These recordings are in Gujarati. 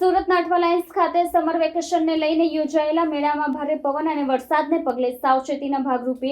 સુરત નાટવા લાઇન્સ ખાતે સમર વેકેશનને લઈને યોજાયેલા મેળામાં ભારે પવન અને વરસાદને પગલે સાવચેતીના ભાગરૂપે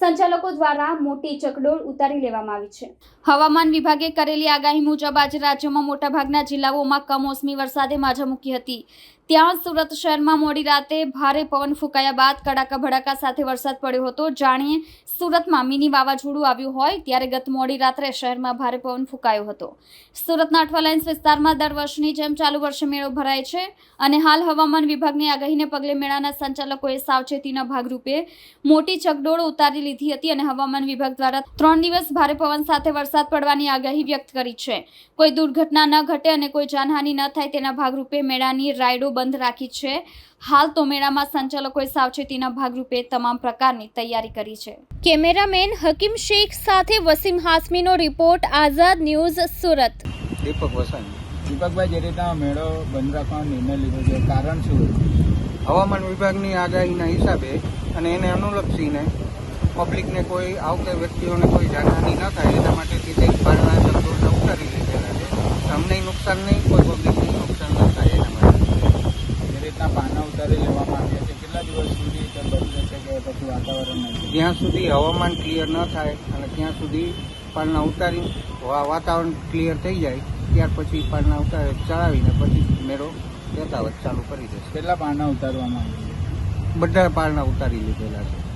સંચાલકો દ્વારા મોટી ચકડોળ ઉતારી લેવામાં આવી છે. હવામાન વિભાગે કરેલી આગાહી મુજબ આજે રાજ્યમાં મોટાભાગના જિલ્લાઓમાં કમોસમી વરસાદે માજા મૂકી હતી. ત્યાં સુરત શહેરમાં મોડી રાતે ભારે પવન ફૂંકાયા બાદ કડાકા ભડાકા સાથે વરસાદ પડ્યો હતો. જાણીએ સુરતમાં મિની વાવાઝોડું આવ્યું હોય ત્યારે ગત મોડી રાત્રે શહેરમાં ભારે પવન ફૂંકાયો હતો. સુરતના અઠવાલાઇન્સ વિસ્તારમાં દર વર્ષની જેમ ચાલુ વર્ષે મેળો ભરાય છે અને હાલ હવામાન વિભાગની આગાહીને પગલે મેળાના સંચાલકોએ સાવચેતીના ભાગરૂપે મોટી ચકડોળ ઉતારી લીધી હતી અને હવામાન વિભાગ દ્વારા ત્રણ દિવસ ભારે પવન સાથે વરસાદ પડવાની આગાહી વ્યક્ત કરી છે. કોઈ દુર્ઘટના ન ઘટે અને કોઈ જાનહાનિ ન થાય તેના ભાગરૂપે મેળાની રાઇડો બંધ રાખી છે. હાલ તો મેળામાં સંચાલકોએ સાવચેતીના ભાગરૂપે તમામ પ્રકારની તૈયારી કરી છે. કેમેરામેન હકીમ શેખ સાથે વસીમ હાસમીનો રિપોર્ટ આઝાદ ન્યૂઝ સુરત. દીપક વસાણી. દીપકભાઈ જે રીતના મેળો બંધ રાખવાનો નિર્ણય લીધો છે કારણ શું? હવામાન વિભાગની આગાહીના હિસાબે અને એને અનુલક્ષીને પબ્લિકને કોઈ આવતા વ્યક્તિઓને કોઈ જાનહાની ન થાય એના માટેથી સીધે પાળના ચક્રોને ઉતારી લીધેલા છે. અમને નુકસાન નહીં કોઈ પબ્લિકને નુકસાન ન થાય એના માટે. જે રીતના પાના ઉતારી લેવામાં આવ્યા છે. કેટલા દિવસ સુધી બંધ રહેશે કે પછી વાતાવરણ નહીં? જ્યાં સુધી હવામાન ક્લિયર ન થાય અને ત્યાં સુધી પાળના ઉતારી વાતાવરણ ક્લિયર થઈ જાય ત્યાર પછી પાળના ઉતારે ચડાવીને પછી મેળો યથાવત ચાલુ કરી દેશે. કેટલા પાના ઉતારવામાં આવ્યા છે? બધા પાળના ઉતારી લીધેલા છે.